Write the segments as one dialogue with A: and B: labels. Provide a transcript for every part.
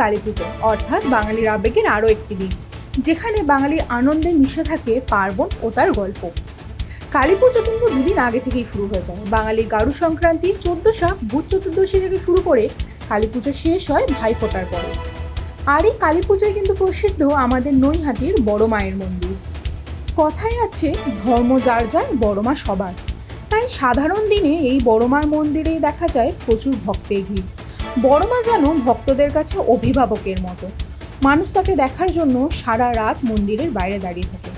A: কালী পুজো, অর্থাৎ বাঙালির আবেগের আরও একটি দিক যেখানে বাঙালির আনন্দে মিশে থাকে পার্বণ ও তার গল্প। কালী পুজো কিন্তু দুদিন আগে থেকেই শুরু হয়ে যায়। বাঙালির গারু সংক্রান্তি চোদ্দ সাপ ভূত চতুর্দশী থেকে শুরু করে কালী পুজো শেষ হয় ভাইফোঁটার পরে। আর এই কালী পুজোয় কিন্তু প্রসিদ্ধ আমাদের নৈহাটির বড় মায়ের মন্দির। কথায় আছে, ধর্ম যার যার, বড় মা সবার। তাই সাধারণ দিনে এই বড় মার মন্দিরেই দেখা যায় প্রচুর ভক্তের ভিড়। বড় মা যেন ভক্তদের কাছে অভিভাবকের মতো। মানুষ তাকে দেখার জন্য সারা রাত মন্দিরের বাইরে দাঁড়িয়ে থাকে।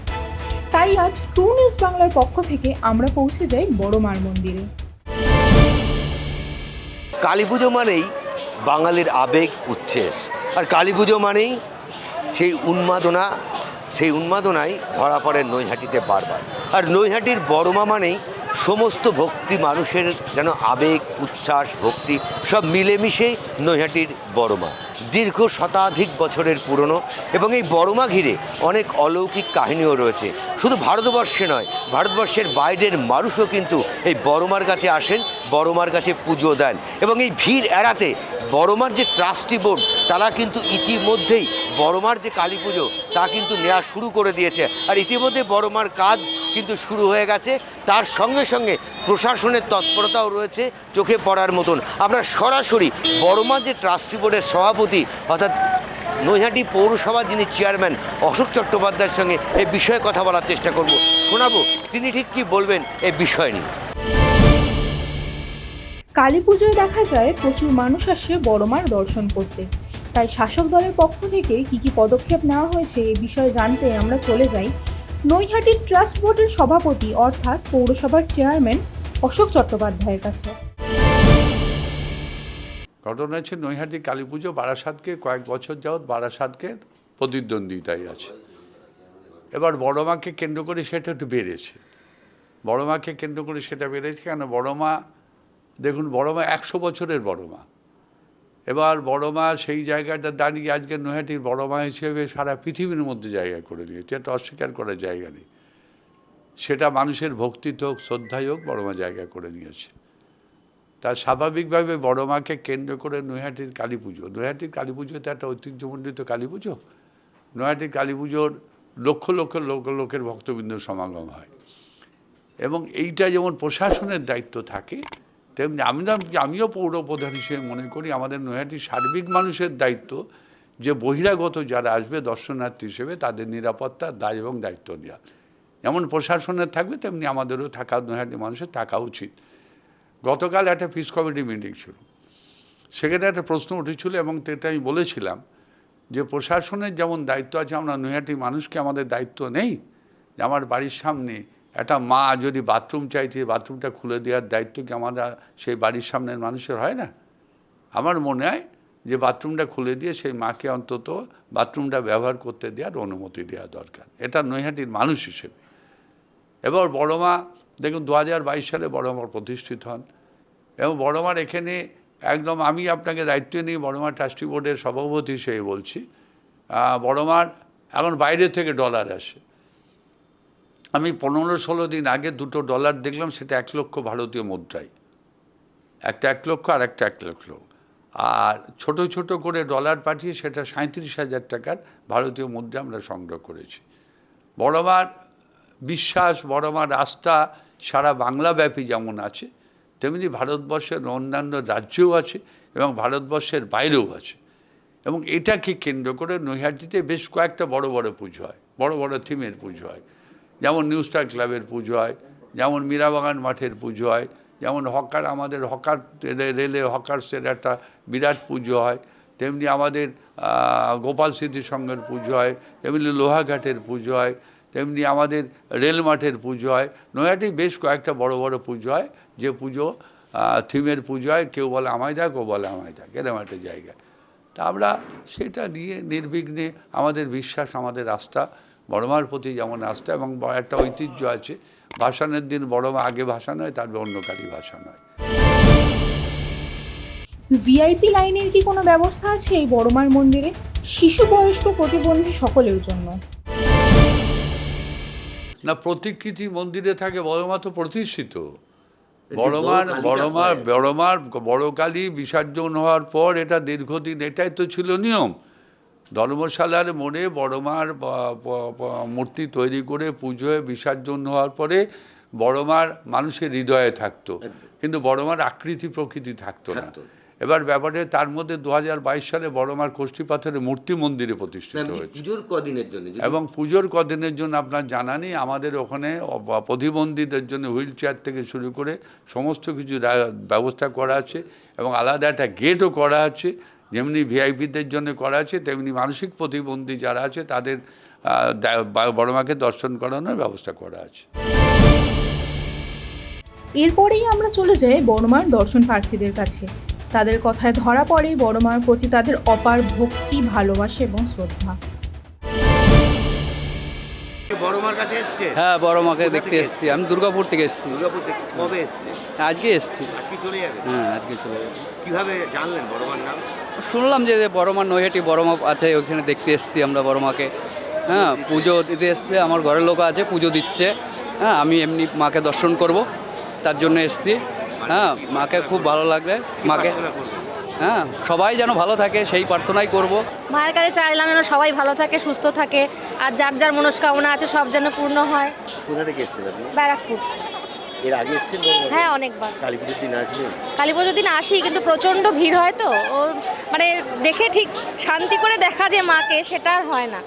A: তাই আজ ট্রু নিউজ বাংলার পক্ষ থেকে আমরা পৌঁছে যাই বড় মার মন্দিরে।
B: কালী পুজো মানেই বাঙালির আবেগ উচ্ছ্বাস আর কালী পুজো মানেই সেই উন্মাদনা, সেই উন্মাদনায় ধরা পড়ে নৈহাটিতে বারবার। আর নৈহাটির বড়মা মানেই সমস্ত ভক্তি মানুষের যেন আবেগ, উচ্ছ্বাস, ভক্তি সব মিলেমিশেই নৈহাটির বড়মা। দীর্ঘ শতাধিক বছরের পুরনো এবং এই বড়মা ঘিরে অনেক অলৌকিক কাহিনীও রয়েছে। শুধু ভারতবর্ষে নয়, ভারতবর্ষের বাইরের মানুষও কিন্তু এই বড়মার কাছে আসেন, বড়মার কাছে পুজো দেন এবং এই ভিড় এড়াতে বড়মার যে ট্রাস্টি বোর্ড, তারা কিন্তু ইতিমধ্যেই বড়মার যে কালী পুজো, তা কিন্তু নেওয়া শুরু করে দিয়েছে। আর ইতিমধ্যে বড়মার কাজ কিন্তু শুরু হয়ে গেছে। তার সঙ্গে সঙ্গে প্রশাসনের তৎপরতাও রয়েছে চোখে পড়ার মতন। আমরা সরাসরি বড়মার যে ট্রাস্টি বোর্ডের সভাপতি অর্থাৎ নৈহাটি পৌরসভার যিনি চেয়ারম্যান অশোক চট্টোপাধ্যায়ের সঙ্গে এই বিষয়ে কথা বলার চেষ্টা করব। শোনাবো, তিনি ঠিক কি বলবেন এই বিষয় নিয়ে?
A: কালী পুজোয় দেখা যায় প্রচুর মানুষ আসে বড়মার দর্শন করতে। তাই শাসক দলের পক্ষ থেকে কি কি পদক্ষেপ নেওয়া হয়েছে এ বিষয়ে জানতে আমরা চলে যাই নৈহাটির ট্রাস্ট বোর্ডের সভাপতি অর্থাৎ পৌরসভার চেয়ারম্যান অশোক চট্টোপাধ্যায়ের কাছে।
C: ঘটনা হচ্ছে নৈহাটি কালী পুজো বারাসাতকে কয়েক বছর যাবৎ বারাসাতকে প্রতিদ্বন্দ্বিতায় আছে। এবার বড় মাকে কেন্দ্র করে সেটা একটু বেড়েছে। বড় মাকে কেন্দ্র করে সেটা বেড়েছে কেন? বড় মা, দেখুন, বড় মা একশো বছরের বড় মা। এবার বড় মা সেই জায়গাটা দাঁড়িয়ে আজকে নৈহাটির বড় মা হিসেবে সারা পৃথিবীর মধ্যে জায়গা করে নিয়েছে এটা অস্বীকার করার জায়গা নেই। সেটা মানুষের ভক্তিতে হোক, শ্রদ্ধায় হোক বড় মা জায়গা করে নিয়েছে তা স্বাভাবিকভাবে বড় মাকে কেন্দ্র করে নৈহাটির কালী পুজো। নৈহাটির কালী পুজো তো একটা ঐতিহ্যমণ্ডিত কালী পুজো। নৈহাটির কালী পুজোর লক্ষ লক্ষ লোক, লোকের ভক্তবৃন্দ সমাগম হয়। এবং এইটা যেমন প্রশাসনের দায়িত্ব থাকে তেমনি আমি আমিও পৌর প্রধান হিসেবে মনে করি আমাদের নৈহাটির সার্বিক মানুষের দায়িত্ব যে বহিরাগত যারা আসবে, দর্শনার্থী হিসেবে তাদের নিরাপত্তা, দায় এবং দায়িত্ব নেওয়া। যেমন প্রশাসনের থাকবে, তেমনি আমাদেরও থাকা, নৈহাটি মানুষের থাকা উচিত। গতকাল একটা ফিস কমিটি মিটিং ছিল। সেখানে একটা প্রশ্ন উঠেছিল এবং সেটা আমি বলেছিলাম যে প্রশাসনের যেমন দায়িত্ব আছে, আমরা নৈহাটি মানুষকে আমাদের দায়িত্ব নেই, যে আমার বাড়ির সামনে একটা মা যদি বাথরুম চাইছে, বাথরুমটা খুলে দেওয়ার দায়িত্ব কি আমরা সেই বাড়ির সামনের মানুষের হয় না? আমার মনে হয় যে বাথরুমটা খুলে দিয়ে সেই মাকে অন্তত বাথরুমটা ব্যবহার করতে দেওয়ার অনুমতি দেওয়া দরকার। এটা নৈহাটির মানুষ হিসেবে। এবার বড় মা, দেখুন দু হাজার বাইশ সালে বড় মা প্রতিষ্ঠিত হন। এবং বড় মার এখানে একদম আমি আপনাকে দায়িত্ব নিই বড় মা ট্রাস্টি বোর্ডের সভাপতি হিসেবে বলছি বড় মার এখন বাইরে থেকে ডলার আসে। আমি পনেরো ষোলো দিন আগে দুটো ডলার দেখলাম, সেটা এক লক্ষ ভারতীয় মুদ্রায়। একটা এক লক্ষ আর একটা এক লক্ষ। আর ছোট ছোট করে ডলার পাঠিয়ে সেটা সাঁত্রিশ হাজার টাকার ভারতীয় মুদ্রা আমরা সংগ্রহ করেছি। বড়মার বিশ্বাস বড়মার আস্থা, সারা বাংলাব্যাপী যেমন আছে, তেমনি ভারতবর্ষের অন্যান্য রাজ্যেও আছে এবং ভারতবর্ষের বাইরেও আছে। এবং এটাকে কেন্দ্র করে নৈহাটিতে বেশ কয়েকটা বড় বড় পুজো হয়, বড় বড় থিমের পুজো হয়। যেমন নিউ স্টার ক্লাবের পুজো হয়, যেমন মীরাবাগান মাঠের পুজো হয়, যেমন হকার, আমাদের হকার রেলে হকার্সের একটা বিরাট পুজো হয়, তেমনি আমাদের গোপাল স্মৃতি সংঘের পুজো হয়, তেমনি লোহাঘাটের পুজো হয়, তেমনি আমাদের রেল মাঠের পুজো হয়। নৈহাটি বেশ কয়েকটা বড় বড় পুজো হয়, যে পুজো থিমের পুজো হয়, কেউ বলে আমায় থাক ও বলে আমায় থাক এরকম একটা জায়গা। তা আমরা সেটা নিয়ে নির্বিঘ্নে আমাদের বিশ্বাস, আমাদের আস্থা বড়মার প্রতি যেমন আস্থা এবং একটা ঐতিহ্য আছে ভাসানের দিন বড়মা আগে ভাসান হয় তারপর অন্য কালী ভাসান হয়
A: ভিআইপি লাইনের কি কোনো ব্যবস্থা আছে এই বড় মার মন্দিরে? শিশু বয়স্ক প্রতিবন্ধী সকলের জন্য।
C: না প্রতিকৃতি মন্দিরে থাকে বড়মা তো প্রতিষ্ঠিত। বড়মার
B: বড়
C: বড়মার। বড়মার বড় কালী বিসর্জন হওয়ার পর এটা দীর্ঘদিন এটাই তো ছিল নিয়ম। ধর্মশালার মোড়ে বড়মার মূর্তি তৈরি করে পুজোয় বিসর্জন হওয়ার পরে বড়মার মানুষের হৃদয়ে থাকতো। কিন্তু বড়মার আকৃতি প্রকৃতি থাকতো না। এবার ব্যাপারে তার মধ্যে দু হাজার বাইশ সালে বড়মার কোষ্ঠী পাথরের মূর্তি মন্দিরে প্রতিষ্ঠিত হয়েছে।
B: পুজোর কদিনের জন্য?
C: এবং পুজোর কদিনের জন্য আপনার জানা নেই আমাদের ওখানে প্রতিবন্ধীদের জন্য হুইল চেয়ার থেকে শুরু করে সমস্ত কিছু ব্যবস্থা করা আছে এবং আলাদা একটা গেটও করা আছে। যেমনি ভিআইপিদের জন্য করা আছে তেমনি মানসিক প্রতিবন্ধী যারা আছে তাদের আহ, দা- বড় মাকে দর্শন করানোর ব্যবস্থা করা আছে।
A: এরপরেই আমরা চলে যাই বড়মার দর্শন প্রার্থীদের কাছে। তাদের কথায় ধরা পড়ে বড়মার প্রতি তাদের অপার ভক্তি ভালোবাসা এবং শ্রদ্ধা।
B: বড় কাছে এসছে?
D: হ্যাঁ বড় মাকে দেখতে এসছি। আমি দুর্গাপুর থেকে এসেছি।
B: দুর্গাপুর থেকে। কবে এসছে?
D: আজকে এসেছি।
B: আজকে চলে যাবে?
D: হ্যাঁ আজকে চলে যাব।
B: কীভাবে জানলেন বড় মার নাম?
D: শুনলাম যে বড়মা নৈহাটি বড়মা আছে ওইখানে দেখতে এসেছি আমরা বড়মাকে। হ্যাঁ পুজো দিতে এসছে আমার ঘরের লোক আছে পুজো দিচ্ছে। হ্যাঁ আমি এমনি মাকে দর্শন করব তার জন্য এসেছি। হ্যাঁ মাকে খুব ভালো লাগবে। মাকে হ্যাঁ সবাই যেন ভালো থাকে সেই প্রার্থনাই করব।
E: মায়ের কাছে চাইলাম যেন সবাই ভালো থাকে সুস্থ থাকে আর যার যার মনস্কামনা আছে সব যেন পূর্ণ হয়।
B: কোথা থেকে এসছেন আপনি?
E: ব্যারাকপুর।
B: এর আগে এসছেন?
E: হ্যাঁ অনেকবার।
B: কালী পুজোর দিন আসবেন
E: কালী পুজোর দিন আসি কিন্তু প্রচণ্ড ভিড় হয় তো। ওর মানে দেখে ঠিক শান্তি করে দেখা যে মাকে সেটা আর হয় না।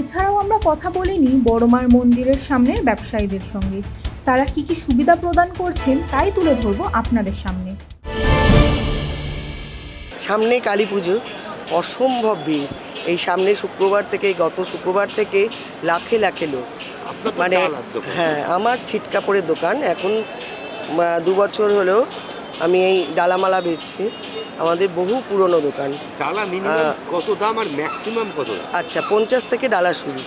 A: এছাড়াও আমরা কথা বলিনি বড়মার মন্দিরের সামনের ব্যবসায়ীদের সঙ্গে। তারা কি কি সুবিধা প্রদান করছেন তাই তুলে ধরবো আপনাদের সামনে।
F: সামনে কালী পুজো। অসম্ভব ভিড়। এই সামনে শুক্রবার থেকে গত শুক্রবার থেকে লাখে লাখে লোক। মানে হ্যাঁ আমার ছিট কাপড়ের দোকান। এখন দু বছর হলো আমি এই ডালামালা বেচছি। আমাদের বহু পুরনো দোকান।
B: ডালা কত দাম আর ম্যাক্সিমাম কত
F: আচ্ছা পঞ্চাশ থেকে ডালা শুরু।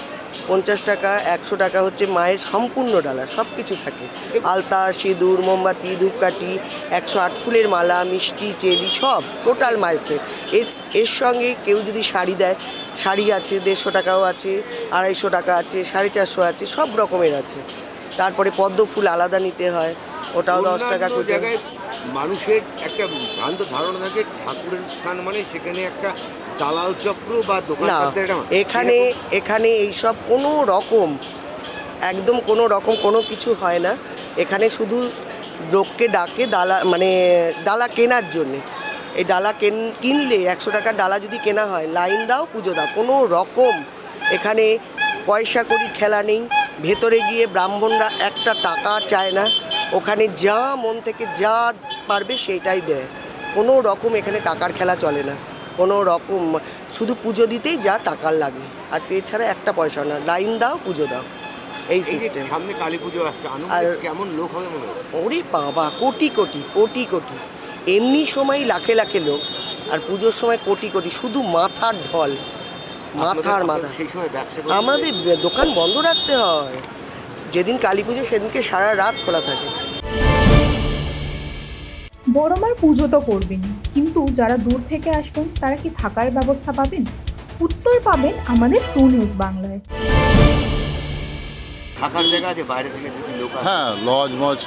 F: পঞ্চাশ টাকা একশো টাকা হচ্ছে মায়ের সম্পূর্ণ ডালা সব কিছু থাকে। আলতা সিঁদুর মোমবাতি ধূপকাঠি একশো আট ফুলের মালা মিষ্টি চেলি সব টোটাল মায়ের সেট। এর এর সঙ্গে কেউ যদি শাড়ি দেয় শাড়ি আছে দেড়শো টাকাও আছে আড়াইশো টাকা আছে সাড়ে চারশো আছে সব রকমের আছে। তারপরে পদ্ম ফুল আলাদা নিতে হয় ওটাও দশ টাকা করে
B: জায়গায় মানুষের একটা ভ্রান্ত ধারণা থাকে ঠাকুরের স্থান মানে সেখানে একটা দালাল চক্র বা দোকান
F: না
B: পাটদের একটা-
F: এখানে এখানে এইসব কোনো রকম একদম কোনো রকম কোনো কিছু হয় না। এখানে শুধু লোককে ডাকে ডালা মানে ডালা কেনার জন্যে। এই ডালা কেন কিনলে একশো টাকার ডালা যদি কেনা হয় লাইন দাও পুজো দাও কোনো রকম এখানে পয়সা করি খেলা নেই। ভেতরে গিয়ে ব্রাহ্মণরা একটা টাকা চায় না। ওখানে যা মন থেকে যা পারবে সেটাই দেয়। কোনো রকম এখানে টাকার খেলা চলে না। কোনো রকম শুধু পুজো দিতেই যা টাকার লাগে। আর এছাড়া একটা পয়সা না লাইন দাও পুজো দাও। এই সিস্টেম
B: সামনে কালী পুজো আসছে
F: আর-
B: কেমন লোক হবে মনে
F: ওরে বাবা কোটি কোটি কোটি কোটি। এমনি সময় লাখে লাখে লোক আর পুজোর সময় কোটি কোটি শুধু মাথার ঢল। মাথার মাথা।
B: সেই সময় ব্যবসা
F: আমাদের দোকান বন্ধ রাখতে হয়। যেদিন কালী পুজো সেদিনকে সারা রাত খোলা থাকে।
A: বড়মার পুজো তো করবেন। কিন্তু যারা দূর থেকে আসবেন তারা কি থাকার ব্যবস্থা পাবেন? উত্তর পাবেন আমাদের ট্রু নিউজ বাংলায়।
B: থাকার জায়গা আছে বাইরে থেকে যদি লোক আসে।
G: হ্যাঁ লজ মজ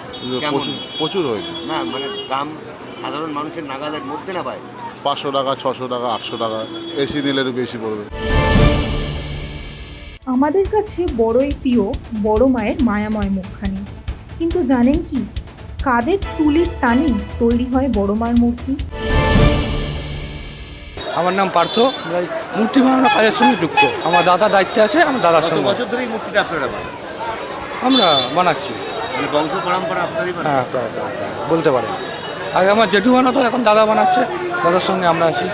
B: কেমন?
G: প্রচুর প্রচুর হয়েছে
B: না মানে দাম সাধারণ মানুষের নাগালের মধ্যে না পায়
G: পাঁচশো টাকা ছশো টাকা আটশো টাকা এসি নিলে একটু বেশি পড়বে।
A: আমাদের কাছে বড়ই প্রিয় বড় মায়ের মায়াময় মুখখানি। কিন্তু জানেন কি? কাদের তুলির টানি তৈরি হয় বড় মার মূর্তি?
H: আমার নাম পার্থ। মূর্তি বানানোর কাজের সঙ্গে যুক্ত। আমার দাদা দায়িত্বে আছে আমার দাদার
B: কত
H: সঙ্গে।
B: বছর ধরে এই মূর্তিটা আপনারা বানান?
H: আমরা বানাচ্ছি।
B: মানে বংশ পরম্পরা আপনারই বানান?
H: হ্যাঁ প্রায়। বলতে পারেন। আগে আমার জেঠু বানাতো এখন দাদা বানাচ্ছে। দাদার সঙ্গে আমরা আছি।